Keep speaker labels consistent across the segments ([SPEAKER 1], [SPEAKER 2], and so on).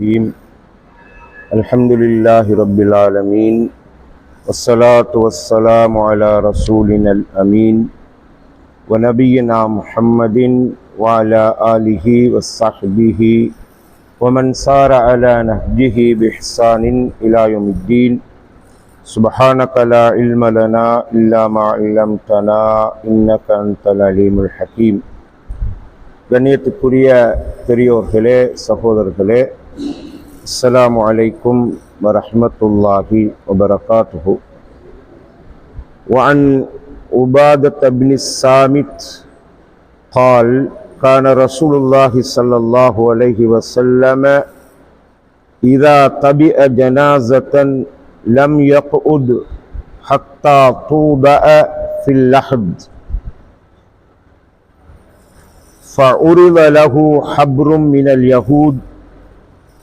[SPEAKER 1] الرحيم الحمد لله رب العالمين والصلاة والسلام على رسولنا الأمين ونبينا محمد وعلى آله وصحبه ومن سار على نهجه بإحسان إلى يوم الدين سبحانك لا علم لنا إلا ما علمتنا إنك أنت العليم الحكيم கண்ணியத்துக்குரிய பெரியோர்களே சகோதரர்களே السلام عليكم ورحمة الله وبركاته. وعن عبادة بن الصامت قال كان رسول الله صلى الله عليه وسلم إذا طبئ جنازة لم يقعد حتى طوبأ في اللحد. فعرض له حبر من اليهود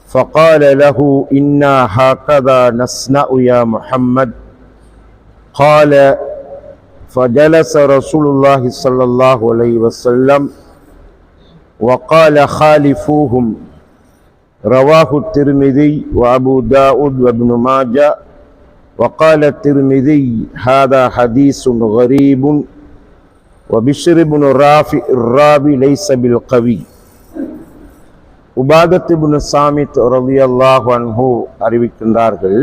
[SPEAKER 1] فقال له إنا هكذا نصنع يا محمد. قال فجلس رسول الله صلى الله عليه وسلم وقال خالفوهم. رواه الترمذي وأبو داود وابن ماجه وقال الترمذي هذا حديث غريب. وبشر بن رافع الرابي ليس بالقوي. உபாதத்திபுன் இப்னு சாமித் ரலியல்லாஹு அன்ஹு அறிவிக்கின்றார்கள்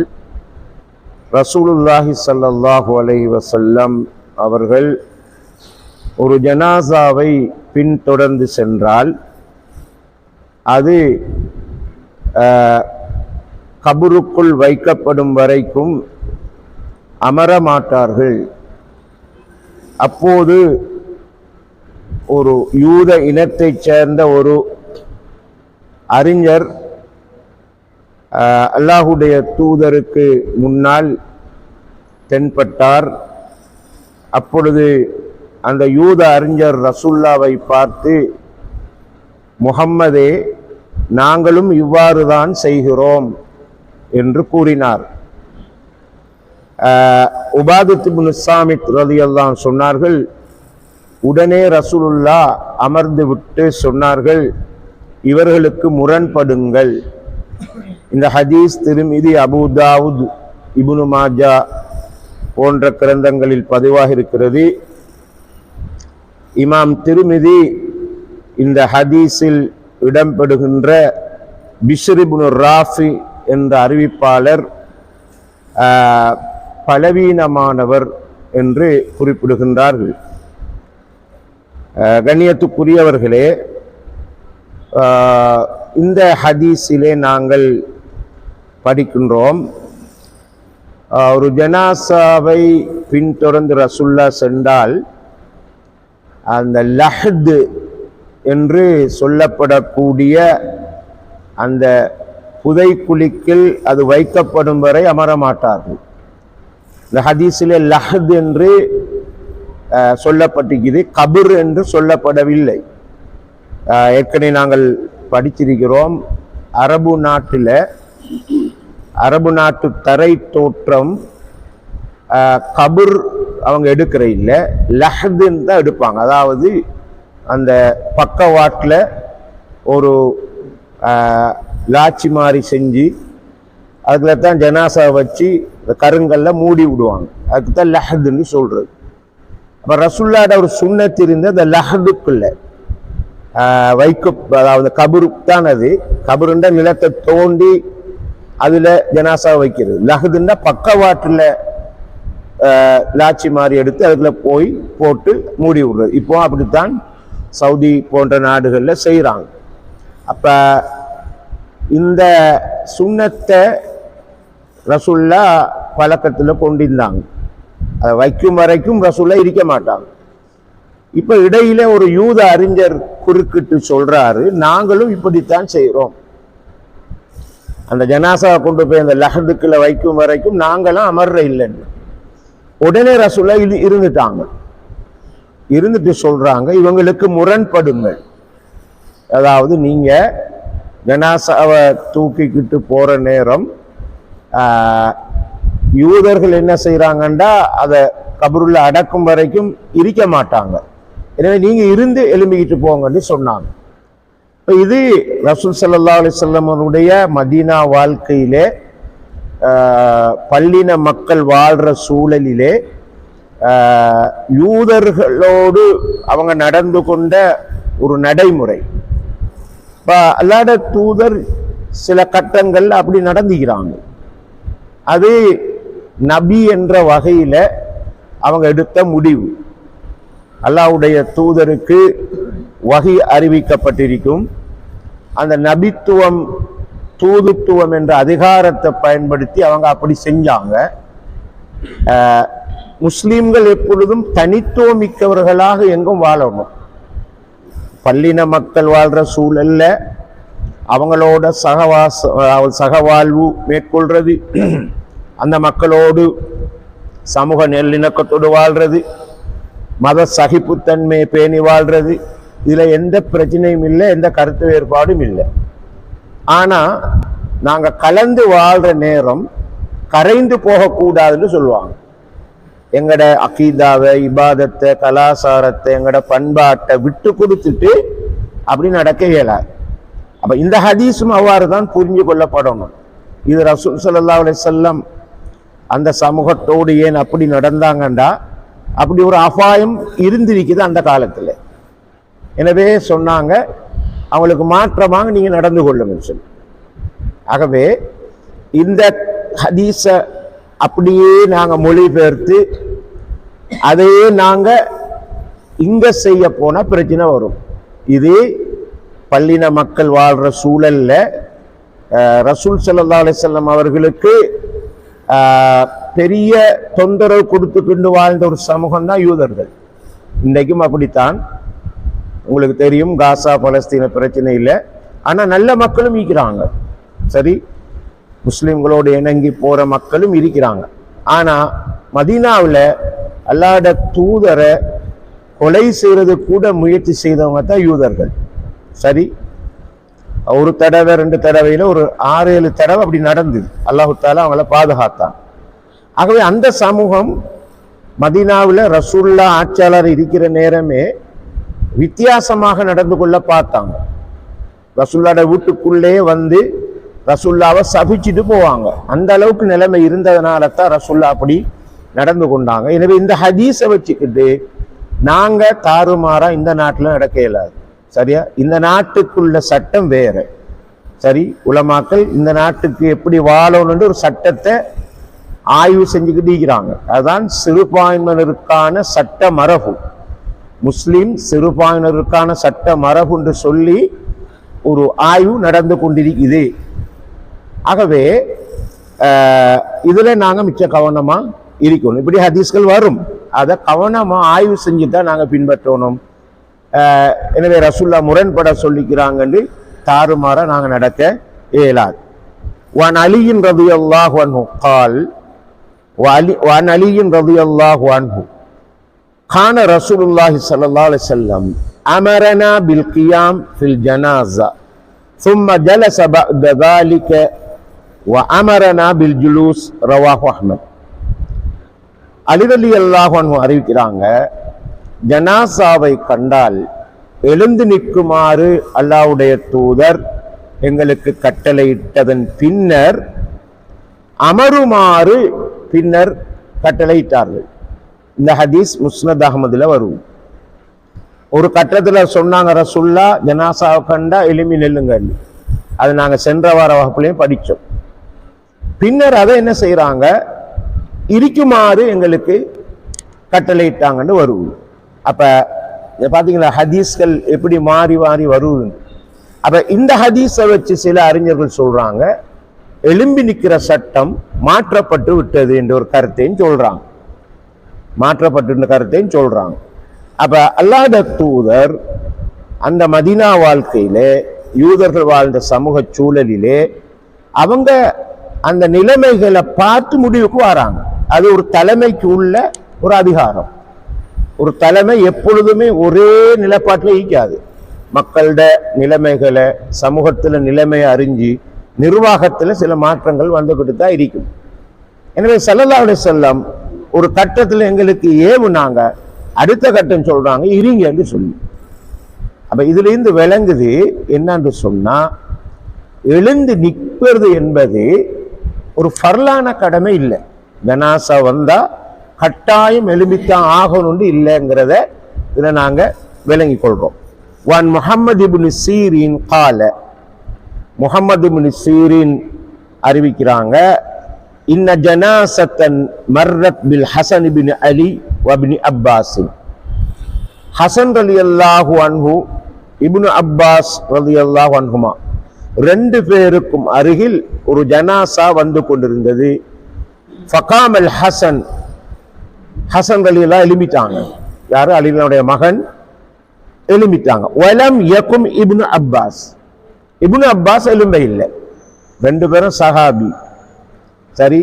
[SPEAKER 1] ரசூலுல்லாஹி சல்லாஹு அலஹி வசல்லம் அவர்கள் ஒரு ஜனாசாவை பின்தொடர்ந்து சென்றால் அது கபருக்குள் வைக்கப்படும் வரைக்கும் அமர மாட்டார்கள். அப்போது ஒரு யூத இனத்தைச் சேர்ந்த ஒரு அறிஞர் அல்லாஹுடைய தூதருக்கு முன்னால் தென்பட்டார். அப்பொழுது அந்த யூத அறிஞர் ரசுல்லாவை பார்த்து முகம்மதே நாங்களும் இவ்வாறு தான் செய்கிறோம் என்று கூறினார். உபாதித்து சாமித் ரதியெல்லாம் சொன்னார்கள் உடனே ரசூலுல்லா அமர்ந்து விட்டு சொன்னார்கள் இவர்களுக்கு முரண்படுங்கள். இந்த ஹதீஸ் திருமிதி அபுதாவுத் இபுனு மாஜா போன்ற கிரந்தங்களில் பதிவாக இருக்கிறது. இமாம் திருமிதி இந்த ஹதீஸில் இடம்பெறுகின்ற பிஷ்ரிபுனு ராஃபி என்ற அறிவிப்பாளர் பலவீனமானவர் என்று குறிப்பிடுகின்றார்கள். கண்ணியத்துக்குரியவர்களே இந்த ஹதீஸிலே நாங்கள் படிக்கின்றோம். ஒரு ஜனாசாவை பின்தொடர்ந்து ரசுல்லா சென்றால் அந்த லஹ்து என்று சொல்லப்படக்கூடிய அந்த புதைக்குழிக்கில் அது வைக்கப்படும் வரை அமர மாட்டார்கள் இந்த ஹதீஸிலே லஹத் என்று சொல்லப்பட்டிருக்கிறது கபர் என்று சொல்லப்படவில்லை. ஏற்கனவே நாங்கள் படிச்சிருக்கிறோம். அரபு நாட்டில் அரபு நாட்டு தரை தோற்றம் கபுர் அவங்க எடுக்கிற இல்லை லஹதுன்னு தான் எடுப்பாங்க. அதாவது அந்த பக்கவாட்டில் ஒரு லாச்சி மாதிரி செஞ்சு அதில் தான் ஜனாசா வச்சு இந்த கருங்கல்ல மூடி விடுவாங்க. அதுக்கு தான் லஹதுன்னு சொல்கிறது அப்போ ரசுல்லாட ஒரு சுண்ணத்திருந்து அந்த லஹதுக்குள்ளே. வைக்க அதாவது கபுரு தான் அது கபருண்ட நிலத்தை தோண்டி அதில் ஜனாசா வைக்கிறது. லகுதுன்னா பக்கவாட்டில் லாச்சி மாதிரி எடுத்து அதுக்குள்ள போய் போட்டு மூடி விடுறது. இப்போ அப்படித்தான் சவுதி போன்ற நாடுகளில் செய்கிறாங்க அப்போ இந்த சுண்ணத்தை ரசுல்லா பழக்கத்தில் கொண்டிருந்தாங்க அதை வைக்கும் வரைக்கும் ரசுல்லா இருக்க மாட்டாங்க. இப்போ இடையில ஒரு யூத அறிஞர் குறுக்கிட்டு சொல்றாரு நாங்களும் இப்படித்தான் செய்கிறோம் அந்த ஜனாசாவை கொண்டு போய் அந்த லஹதுக்குள்ள வைக்கும் வரைக்கும் நாங்களும் அமர்ற இல்லைன்னு. உடனே ரசுல்லா இது இருந்துட்டாங்க. இருந்துட்டு சொல்றாங்க இவங்களுக்கு முரண்படுங்கள். அதாவது நீங்க ஜனாசாவை தூக்கிக்கிட்டு போற நேரம் யூதர்கள் என்ன செய்யறாங்கண்டா அதை கபருள்ள அடக்கும் வரைக்கும் இருக்க மாட்டாங்க. எனவே நீங்கள் இருந்து எழும்பிக்கிட்டு போங்கன்னு சொன்னாங்க. இப்போ இது ரசூல் சல்லா அலைஹி மதீனா வாழ்க்கையிலே பள்ளின மக்கள் வாழ்கிற சூழலிலே யூதர்களோடு அவங்க நடந்து கொண்ட ஒரு நடைமுறை. இப்போ அல்லாட தூதர் சில கட்டங்கள் அப்படி நடந்துக்கிறாங்க. அது நபி என்ற வகையில் அவங்க எடுத்த முடிவு. அல்லாவுடைய தூதருக்கு வகை அறிவிக்கப்பட்டிருக்கும். அந்த நபித்துவம் தூதுத்துவம் என்ற அதிகாரத்தை பயன்படுத்தி அவங்க அப்படி செஞ்சாங்க. முஸ்லீம்கள் எப்பொழுதும் தனித்துவம் மிக்கவர்களாக எங்கும் வாழணும். பல்லின மக்கள் வாழ்ற சூழல்ல அவங்களோட சகவாச சகவாழ்வு மேற்கொள்றது. அந்த மக்களோடு சமூக நல்லிணக்கத்தோடு வாழ்றது. மத சகிப்புத்தன்மையை பேணி வாழ்றது. இதில் எந்த பிரச்சனையும் இல்லை எந்த கருத்து வேறுபாடும் இல்லை. ஆனால் நாங்கள் கலந்து வாழ்கிற நேரம் கரைந்து போகக்கூடாதுன்னு சொல்லுவாங்க. எங்களோட அகீதாவை இபாதத்தை கலாச்சாரத்தை எங்களோட பண்பாட்டை விட்டு கொடுத்துட்டு அப்படி நடக்க இயலாது. அப்போ இந்த ஹதீஸும் அவ்வாறு தான் புரிஞ்சு கொள்ளப்படணும். இது ரசூல் சல்லா அலி வஸல்லம் அந்த சமூகத்தோடு ஏன் அப்படி நடந்தாங்கண்டா அப்படி ஒரு அபாயம் இருந்திருக்குது அந்த காலத்தில். எனவே சொன்னாங்க அவங்களுக்கு மாற்றமாக நீங்கள் நடந்து கொள்ளுங்கன்னு சொல்லி. ஆகவே இந்த ஹதீஸை அப்படியே நாங்கள் மொழிபெயர்த்து அதையே நாங்கள் இங்கே செய்ய போனால் பிரச்சனை வரும். இது பள்ளின மக்கள் வாழ்கிற சூழலில் ரசூல் சல்லா அலிசல்லாம் அவர்களுக்கு பெரிய தொந்தரவு கொடுத்து கொண்டு வாழ்ந்த ஒரு சமூகம் தான் யூதர்கள். இன்றைக்கும் அப்படித்தான். உங்களுக்கு தெரியும் காசா பலஸ்தீன பிரச்சனை இல்லை. ஆனால் நல்ல மக்களும் இருக்கிறாங்க. சரி முஸ்லீம்களோடு இணங்கி போகிற மக்களும் இருக்கிறாங்க. ஆனால் மதீனாவில் அல்லாட தூதரை கொலை செய்கிறது கூட முயற்சி செய்தவங்க தான் யூதர்கள். சரி ஒரு தடவை ரெண்டு தடவையில் ஒரு ஆறு ஏழு தடவை அப்படி நடந்தது. அல்லாஹு தாலா அவங்கள பாதுகாத்தான். ஆகவே அந்த சமூகம் மதினாவில் ரசூல்லா ஆட்சியாளர் இருக்கிற நேரமே வித்தியாசமாக நடந்து கொள்ள பார்த்தாங்க. ரசூல்லாட வீட்டுக்குள்ளே வந்து ரசூல்லாவை சபிச்சுட்டு போவாங்க. அந்த அளவுக்கு நிலைமை இருந்ததுனால தான் ரசூல்லா அப்படி நடந்து கொண்டாங்க. எனவே இந்த ஹதீஸை வச்சுக்கிட்டு நாங்கள் தாறுமாறாக இந்த நாட்டில் நடக்க இயலாது. சரியா? இந்த நாட்டுக்குள்ள சட்டம் வேறு. சரி உலமாக்கள் இந்த நாட்டுக்கு எப்படி வாழணும்னு ஒரு சட்டத்தை ஆய்வு செஞ்சுக்கிட்டு இருக்கிறாங்க அதுதான் சிறுபான்மையினருக்கான சட்ட மரபு முஸ்லிம் சிறுபான்மையினருக்கான சட்ட மரபு என்று சொல்லி ஒரு ஆய்வு நடந்து கொண்டிருக்குது ஆகவே அஹ், இதுல நாங்க மிச்ச கவனமா இருக்கணும் இப்படி ஹதீஸ்கள் வரும் அதை கவனமா ஆய்வு செஞ்சு தான் நாங்க பின்பற்றணும் அஹ், எனவே ரசூல்லா முரண்பட சொல்லிக்கிறாங்கன்னு தாறுமாற நாங்க நடக்க இயலாது وعن علي رضي الله عنه قال وعلي- وعن علي رضي الله عنه كان رسول الله صلى الله عليه وسلم أمرنا بالقيام في الجنازة ثم جلس بعد ذلك وأمرنا بالجلوس رواه أحمد அலிரலி அல்லாஹ் அறிவிக்கிறாங்க ஜனாசாவை கண்டால் எழுந்து நிற்குமாறு அல்லாஹ்வுடைய தூதர் எங்களுக்கு கட்டளையிட்டதன் பின்னர் அமருமாறு பின்னர் கட்டளையிட்டார்கள். இந்த ஹதீஸ் முஸ்னத் அகமதுல வரும். ஒரு கட்டத்தில் சொன்னாங்க ரசுல்லா ஜனாசாவை கண்டா எலும்பி நெல்லுங்க. அது நாங்கள் சென்ற வார வகுப்புலையும் படித்தோம் பின்னர் அதை என்ன செய்கிறாங்க இருக்குமாறு எங்களுக்கு கட்டளையிட்டாங்கன்னு வருவோம் அப்போ பார்த்தீங்களா ஹதீஸ்கள் எப்படி மாறி மாறி வருவது அப்போ இந்த ஹதீஸை வச்சு சில அறிஞர்கள் சொல்கிறாங்க எலும்பி நிற்கிற சட்டம் மாற்றப்பட்டு விட்டது என்ற ஒரு கருத்தையும் சொல்றாங்க. மாற்றப்பட்டு கருத்தையும் சொல்றாங்க. அப்ப அல்லாத தூதர் அந்த மதீனா வாழ்க்கையிலே யூதர்கள் வாழ்ந்த சமூக சூழலிலே அவங்க அந்த நிலைமைகளை பார்த்து முடிவுக்கு வராங்க. அது ஒரு தலைமைக்கு உள்ள ஒரு அதிகாரம். ஒரு தலைமை எப்பொழுதுமே ஒரே நிலப்பாட்டில் ஈக்காது மக்களோட நிலைமைகளை சமூகத்தில் நிலைமையை அறிஞ்சு நிர்வாகத்தில் சில மாற்றங்கள் வந்துக்கிட்டு தான் இருக்கும். எனவே செல்லல்லாவுடைய செல்லம் ஒரு கட்டத்தில் எங்களுக்கு ஏவுனாங்க. அடுத்த கட்டம் சொல்கிறாங்க இருங்கன்னு சொல்லி. அப்போ இதுலேருந்து விளங்குது என்னன்னு சொன்னால் எழுந்து நிற்பது என்பது ஒரு ஃபர்லான கடமை இல்லை. ஜனாசா வந்தால் கட்டாயம் எழும்பித்தான் ஆகணும்னு இல்லைங்கிறத இதில் நாங்கள் விளங்கி கொள்கிறோம் வான் முஹம்மது இப்னு சீரின் காலை முகமது முனிசீரின் சீரின் அறிவிக்கிறாங்க இன்ன ஜனாசத்தன் மர்ரத் பில் ஹசன் பின் அலி வபின் அப்பாஸின். ஹசன் அலி அல்லாஹு அன்ஹு இப்னு அப்பாஸ் ரலி அல்லாஹு அன்ஹுமா ரெண்டு பேருக்கும் அருகில் ஒரு ஜனாசா வந்து கொண்டிருந்தது. ஃபகாமல் ஹசன் ஹசன் அலி எல்லாம் எழுமிட்டாங்க யாரு? அலினுடைய மகன் எழுமிட்டாங்க வலம் யக்கும் இப்னு அப்பாஸ். இபுனு அப்பாஸ் எலும்பை இல்லை ரெண்டு பேரும் சஹாபி சரி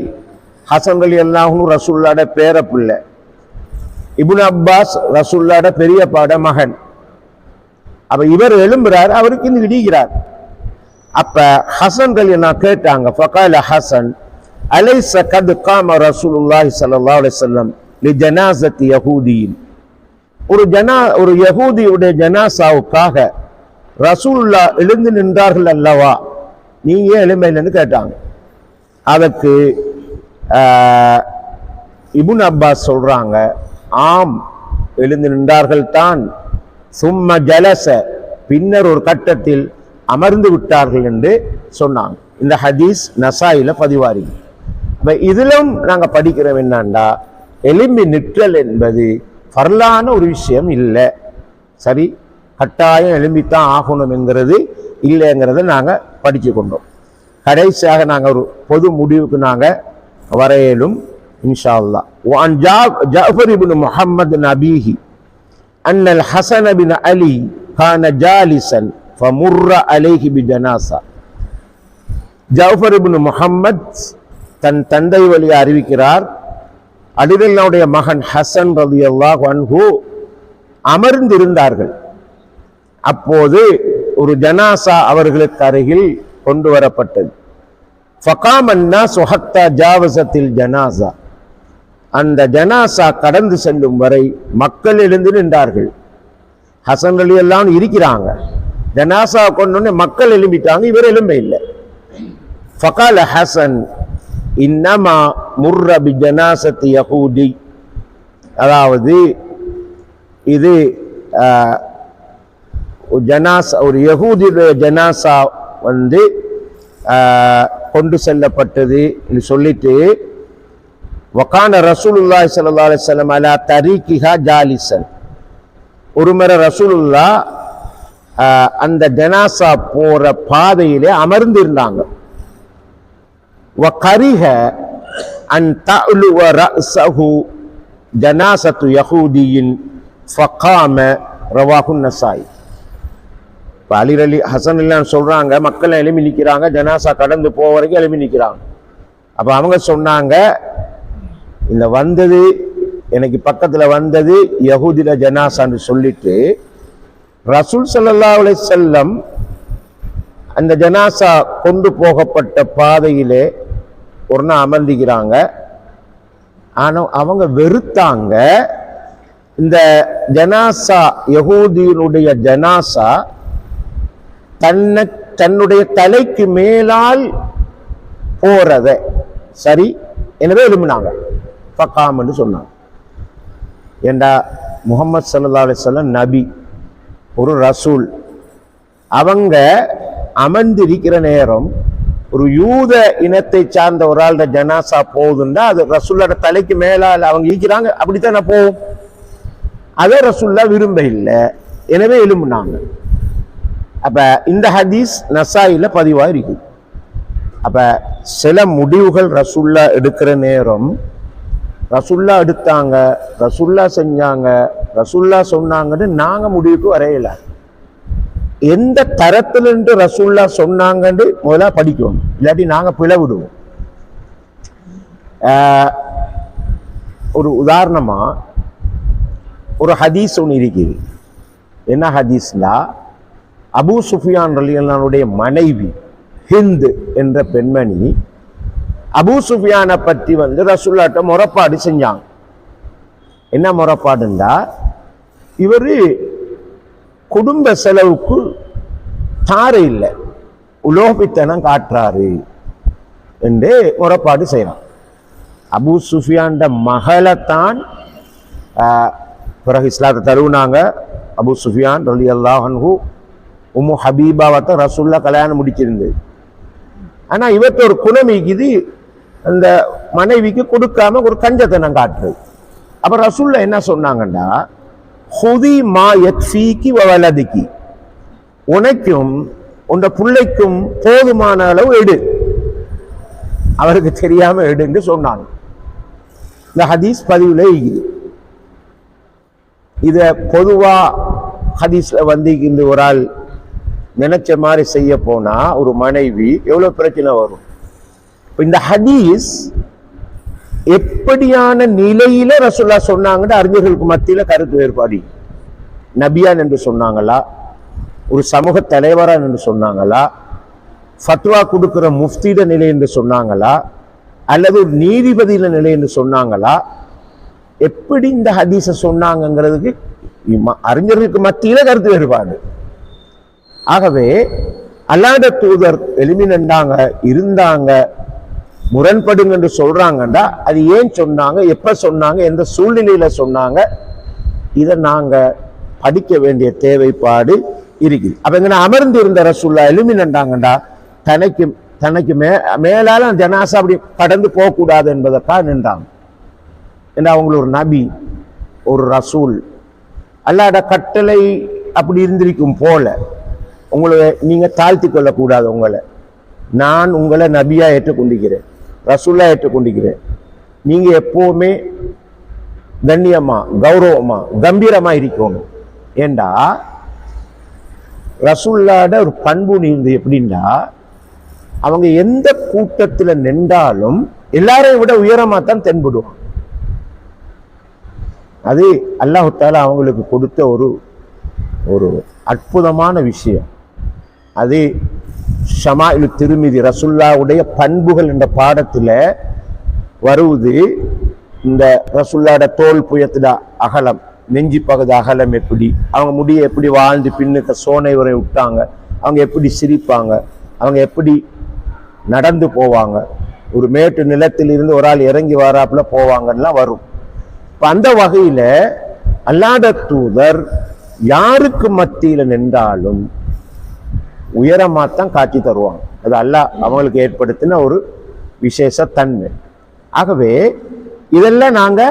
[SPEAKER 1] ஹசன் அலி அல்லாஹும் ரசுல்லாட பேர பிள்ளை இப்னு அப்பாஸ் பெரிய பெரியப்பாட மகன் அப்ப இவர் எழும்புறார் அவருக்கு இந்த இடிக்கிறார் அப்ப ஹசன் அலி நான் கேட்டாங்க ஃபகால ஹசன் அலைச கது காம ரசூலுல்லாஹி ஸல்லல்லாஹு அலைஹி வஸல்லம் லி ஜனாசத்தி யஹூதியின் ஒரு ஜனா ஒரு யகூதியுடைய ஜனாசாவுக்காக ரசூல்லா எழுந்து நின்றார்கள் அல்லவா? நீங்க ஏன் எழுமையிலன்னு கேட்டாங்க. அதற்கு இபுன் அப்பாஸ் சொல்றாங்க ஆம் எழுந்து நின்றார்கள் தான். சும்ம ஜலச பின்னர் ஒரு கட்டத்தில் அமர்ந்து விட்டார்கள் என்று சொன்னாங்க. இந்த ஹதீஸ் நசாயில பதிவாரி இப்போ இதிலும் நாங்கள் படிக்கிறோம் என்னண்டா எலும்பி நிற்றல் என்பது பரலான ஒரு விஷயம் இல்லை. சரி கட்டாயம் எழும்பித்தான் ஆகணும் என்கிறது இல்லைங்கிறத நாங்க படிச்சு கொண்டோம் கடைசியாக நாங்க ஒரு பொது முடிவுக்கு நாங்க வரையலும் இன்ஷா அல்லாஹ் وعن جا- جعفر بن محمد نبيه أن الحسن بن علي كان جالسا فمر عليه بجنازة ஜவுஃபர் இப்னு முஹம்மத் தன் தந்தை வழி அறிவிக்கிறார் அலிரல்லாவுடைய மகன் ஹசன் ரலியல்லாஹு அன்ஹு அமர்ந்திருந்தார்கள் அப்போது ஒரு ஜனாசா அவர்களுக்கு அருகில் கொண்டு வரப்பட்டது. ஃபகாமன்னா சுஹத்தா ஜாவசத்தில் ஜனாசா. அந்த ஜனாசா கடந்து செல்லும் வரை மக்கள் எழுந்து நின்றார்கள். ஹசன் அலி எல்லாம் இருக்கிறாங்க. ஜனாசா கொண்டோடனே மக்கள் எழும்பிட்டாங்க இவர் எழும்ப இல்லை. ஃபகால ஹசன் இன்னமா முர்ரபி ஜனாசத்து யகூதி. யஹூதி அதாவது இது ஒரு ஜனாசா ஒரு யகூதியுடைய ஜனாசா வந்து கொண்டு செல்லப்பட்டது என்று சொல்லிட்டு வக்கான ரசூலுல்லாய் சல்லா அலிஸ்லம் அலா தரீக்கிஹா ஜாலிசன் ஒரு முறை ரசூலுல்லா அந்த ஜனாசா போகிற பாதையிலே அமர்ந்திருந்தாங்க. வக்கரிஹ அன் தலுவ ரசஹு ஜனாசத்து யகூதியின் ஃபகாம ரவாஹு நசாயி. இப்போ அலி அலி ஹசன் இல்லான்னு சொல்கிறாங்க மக்களை எழுப்பி நிற்கிறாங்க ஜனாசா கடந்து போக வரைக்கும் எழுப்பி நிற்கிறாங்க அப்போ அவங்க சொன்னாங்க இந்த வந்தது எனக்கு பக்கத்தில் வந்தது யகுதில ஜனாசான்னு சொல்லிட்டு ரசூல் சல்லா அலைஹி செல்லம் அந்த ஜனாசா கொண்டு போகப்பட்ட பாதையிலே ஒரு நாள் அமர்ந்திக்கிறாங்க ஆனால் அவங்க வெறுத்தாங்க இந்த ஜனாசா யகூதியினுடைய ஜனாசா தன்னை தன்னுடைய தலைக்கு மேலால் போறத. சரி? எனவே எழுப்பினாங்க ஃபக்காம்னு சொன்னாங்க. ஏண்டா? முகமது சல்லா அலிஸ்லாம் நபி ஒரு ரசூல். அவங்க அமர்ந்திருக்கிற நேரம் ஒரு யூத இனத்தை சார்ந்த ஒரு ஆள்ட ஜனாசா போகுதுன்னா அது ரசூல்லோட தலைக்கு மேலால் அவங்க ஈக்கிறாங்க அப்படித்தான் போகும்? அதை ரசூல்லா விரும்ப இல்லை எனவே எழும்புனாங்க. அப்போ இந்த ஹதீஸ் நசாயில் பதிவாக இருக்கு அப்போ சில முடிவுகள் ரசுல்லா எடுக்கிற நேரம் ரசுல்லா எடுத்தாங்க ரசுல்லா செஞ்சாங்க ரசுல்லா சொன்னாங்கன்னு நாங்கள் முடிவுக்கு வரையல. எந்த தரத்துலன்ட்டு ரசுல்லா சொன்னாங்கன்ட்டு சொன்னாங்கன்னு முதல்ல படிக்கணும். இல்லாட்டி நாங்கள் பிளவிடுவோம். ஒரு உதாரணமாக ஒரு ஹதீஸ் ஒன்று இருக்குது. என்ன ஹதீஸ்னா அபு சுஃபியான் ரலியல்லானுடைய மனைவி ஹிந்து என்ற பெண்மணி அபு சுஃபியானை பற்றி வந்து ரசுல்லாட்ட முறப்பாடு செஞ்சாங்க. என்ன முறப்பாடுண்டா? இவர் குடும்ப செலவுக்கு தார இல்லை. உலோபித்தனம் காட்டுறாரு என்று முறப்பாடு செய்கிறான் அபு சுஃபியான்ட மகளைத்தான் பிறகு இஸ்லாத்தை தழுவுனாங்க அபு சுஃபியான் ரலி அல்லாஹன்ஹூ உம்மு தான் ரசுல்லா கல்யாணம் முடிச்சிருந்தது ஆனால் இவர்கிட்ட ஒரு குணமிக்குது அந்த மனைவிக்கு கொடுக்காம ஒரு கஞ்சத்தனம் காட்டுறது. அப்போ ரசுல்லா என்ன சொன்னாங்கன்னா ஹுதி மா யக்ஃபீக்கி வலதிக்கு உனக்கும் உன் பிள்ளைக்கும் போதுமான அளவு எடு. அவருக்கு தெரியாம எடுன்னு சொன்னாங்க. இந்த ஹதீஸ் பதிவில் இருக்குது. இதை பொதுவாக ஹதீஸில் வந்து இந்த ஒரு ஆள் நினைச்ச மாதிரி செய்ய போனா ஒரு மனைவி எவ்வளவு பிரச்சனை வரும்? இப்போ இந்த ஹதீஸ் எப்படியான நிலையில ரசுல்லா சொன்னாங்கன்னு அறிஞர்களுக்கு மத்தியில கருத்து வேறுபாடு. நபியான் என்று சொன்னாங்களா? ஒரு சமூக தலைவரா என்று சொன்னாங்களா? ஃபத்வா கொடுக்கிற முஃப்திட நிலை என்று சொன்னாங்களா? அல்லது ஒரு நீதிபதியில நிலை என்று சொன்னாங்களா? எப்படி இந்த ஹதீஸை சொன்னாங்கங்கிறதுக்கு அறிஞர்களுக்கு மத்தியில கருத்து வேறுபாடு. ஆகவே அல்லாத தூதர் எளிமினண்டாங்க இருந்தாங்க முரண்படுங்க என்று சொல்றாங்கண்டா அது ஏன் சொன்னாங்க எப்ப சொன்னாங்க எந்த சூழ்நிலையில சொன்னாங்க இதை நாங்க படிக்க வேண்டிய தேவைப்பாடு இருக்குது. அப்ப இங்க அமர்ந்து இருந்த ரசூல்லா எளிமினண்டாங்கண்டா தனக்கு தனக்கு மே மேலால ஜனாசா அப்படி கடந்து போகக்கூடாது என்பதற்காக நின்றாங்க. ஏன்னா அவங்கள ஒரு நபி ஒரு ரசூல் அல்லாட கட்டளை அப்படி இருந்திருக்கும் போல உங்களை நீங்கள் தாழ்த்தி கொள்ளக்கூடாது உங்களை. நான் உங்களை நபியாக ஏற்றுக்கொண்டிருக்கிறேன். ரசூலாக ஏற்றுக்கொண்டிருக்கிறேன். நீங்கள் எப்போவுமே கண்ணியமாக கௌரவமாக கம்பீரமாக இருக்கணும். ஏண்டா? ரசூல்லாட ஒரு பண்பு நீந்து எப்படின்னா அவங்க எந்த கூட்டத்தில் நின்றாலும் எல்லாரையும் விட உயரமாக தான் தென்படுவாங்க அது அல்லாஹு அவங்களுக்கு கொடுத்த ஒரு ஒரு அற்புதமான விஷயம். அது ஷமாயில் திருமிதி ரசுல்லாவுடைய பண்புகள் என்ற பாடத்தில் வருவது இந்த ரசுல்லாட தோல் புயத்தில் அகலம் நெஞ்சி பகுதி அகலம் எப்படி அவங்க முடியை எப்படி வாழ்ந்து பின்னுக்க சோனை உரை விட்டாங்க அவங்க எப்படி சிரிப்பாங்க அவங்க எப்படி நடந்து போவாங்க ஒரு மேட்டு நிலத்தில் இருந்து ஒரு ஆள் இறங்கி வராப்புல போவாங்கலாம் வரும். இப்போ அந்த வகையில் அல்லாத தூதர் யாருக்கு மத்தியில் நின்றாலும் உயரமாத்தான் காட்சி தருவாங்க அது அல்லாஹ் அவங்களுக்கு ஏற்படுத்தின ஒரு விசேஷ தன்மை ஆகவே இதெல்லாம் நாங்க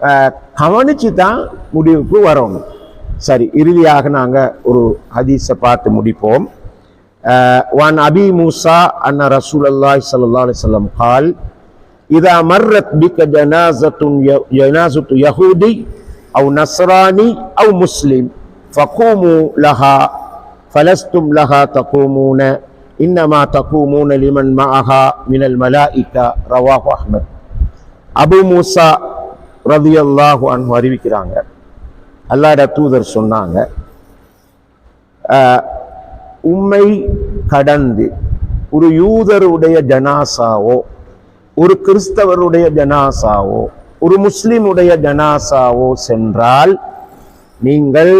[SPEAKER 1] அஹ், கவனிச்சு தான் முடிவுக்கு வரணும் சரி இறுதியாக நாங்க ஒரு ஹதீஸை பார்த்து முடிப்போம் அஹ், வான் அபி மூசா அன்ன ரசூல் அல்லாஹ் ஸல்லல்லாஹு அலைஹி வஸல்லம் قال إذا مرت بك جنازة ي- جنازة يهودي أو نصراني أو مسلم فقوموا لها ஃபலஸ்தும் லஹா தகூமூன இன்னமா தகூமூன லிமன் மஹா மினல் மலாஇகா ரவாஹு அஹ்மத் அபு மூசா ரதி அல்லாஹு அன்பு அறிவிக்கிறாங்க. அல்லாட தூதர் சொன்னாங்க. உம்மை கடந்து ஒரு யூதருடைய ஜனாசாவோ ஒரு கிறிஸ்தவருடைய ஜனாசாவோ ஒரு முஸ்லீமுடைய ஜனாசாவோ சென்றால் நீங்கள்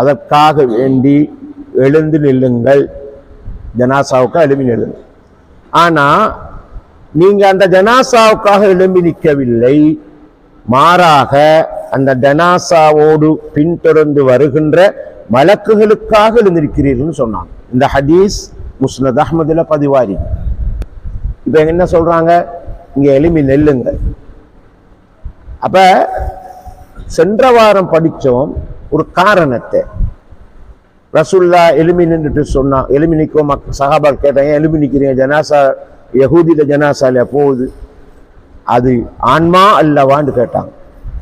[SPEAKER 1] அதற்காக வேண்டி எழுந்து நில்லுங்கள். ஜனாசாவுக்கு எழுப்பி நில்லுங்கள் ஆனா நீங்க அந்த ஜனாசாவுக்காக எழும்பி நிற்கவில்லை. மாறாக அந்த ஜனாசாவோடு பின்தொடர்ந்து வருகின்ற மலக்குகளுக்காக எழுந்திருக்கிறீர்கள்னு சொன்னாங்க. இந்த ஹதீஸ் முஸ்னத் அஹ்மதுல பதிவாரி. இப்போ என்ன சொல்றாங்க? இங்க எலும்பி நெல்லுங்க. அப்ப சென்ற வாரம் படித்தோம். ஒரு காரணத்தை. ரசுல்லா எலுமி நின்றுட்டு எலுமினிக்கோ எலுமி நிற்கும் மக் சஹாபால் கேட்டாங்க எலுமி நிற்கிறீங்க ஜனாசா யகூதியில் ஜனாசால போகுது. அது ஆன்மா அல்லவான்னு கேட்டாங்க.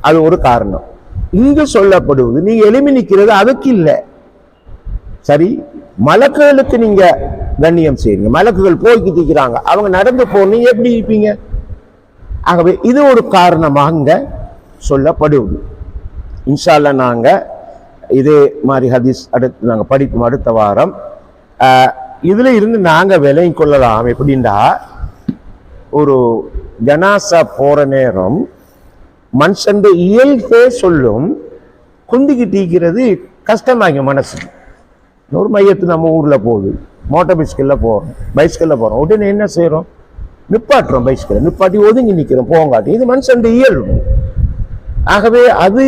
[SPEAKER 1] அது ஒரு காரணம். இங்கு சொல்லப்படுவது நீங்க எலுமி நிற்கிறது அதுக்கு இல்லை. சரி மலக்குகளுக்கு நீங்க கண்ணியம் செய்யுங்க மலக்குகள் போய்க்கு தீக்கிறாங்க. அவங்க நடந்து போனீங்க எப்படி இருப்பீங்க? ஆகவே இது ஒரு காரணமாக சொல்லப்படுவது. இன்ஷால்ல நாங்கள் இதே மாதிரி ஹதீஸ் அடுத்து நாங்கள் படிப்போம் அடுத்த வாரம். இதில் இருந்து நாங்கள் விலையும் கொள்ளலாம். எப்படின்னா ஒரு ஜனாசா போகிற நேரம் மனுஷன் இயல்பே சொல்லும் குந்திக்கிட்டிருக்கிறது கஷ்டமாகும் மனசு. ஒரு மையத்து நம்ம ஊரில் போகுது. மோட்டார் பைஸ்கிளில் போகிறோம் பைஸ்கிளில் போகிறோம் உடனே என்ன செய்கிறோம் நிப்பாட்டுறோம் பைஸ்கிளை நிப்பாட்டி ஒதுங்கி நிற்கிறோம் போங்காட்டி இது மனுஷன் இயல்பு. ஆகவே அது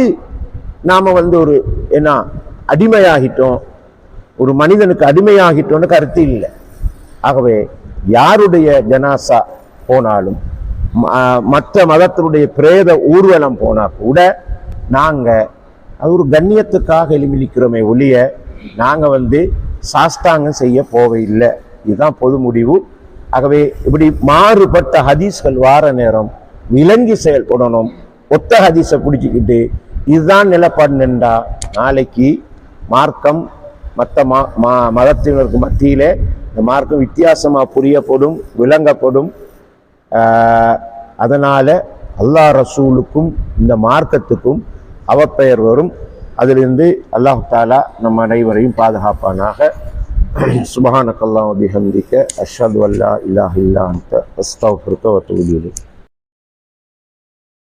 [SPEAKER 1] நாம் வந்து ஒரு என்ன அடிமையாகிட்டோம். ஒரு மனிதனுக்கு அடிமையாகிட்டோம்னு கருத்து இல்லை. ஆகவே யாருடைய ஜனாசா போனாலும் ம- மற்ற மதத்தினுடைய பிரேத ஊர்வலம் போனால் கூட நாங்கள் அது ஒரு கண்ணியத்துக்காக எலுமிலிக்கிறோமே ஒழிய நாங்கள் வந்து சாஸ்தாங்கம் செய்ய இல்லை. இதுதான் பொது முடிவு. ஆகவே இப்படி மாறுபட்ட ஹதீஸ்கள் வார நேரம் விளங்கி செயல்படணும். ஒத்த ஹதீஸை பிடிச்சிக்கிட்டு இதுதான் நிலப்பாடு நின்றா நாளைக்கு மார்க்கம் மற்ற மா மா மதத்தினருக்கு மத்தியிலே இந்த மார்க்கம் வித்தியாசமாக புரியப்படும் விளங்கப்படும். அதனால் அல்லாஹ் ரசூலுக்கும் இந்த மார்க்கத்துக்கும் அவப்பெயர் வரும். அதிலிருந்து அல்லாஹ் தாலா நம் அனைவரையும் பாதுகாப்பானாக. சுபஹானக்கல்லாம் அபிஹந்திக்க அஷது அல்லா இல்லாஹ் இல்லா அந்த அஸ்தக்ஃபிருக்க வ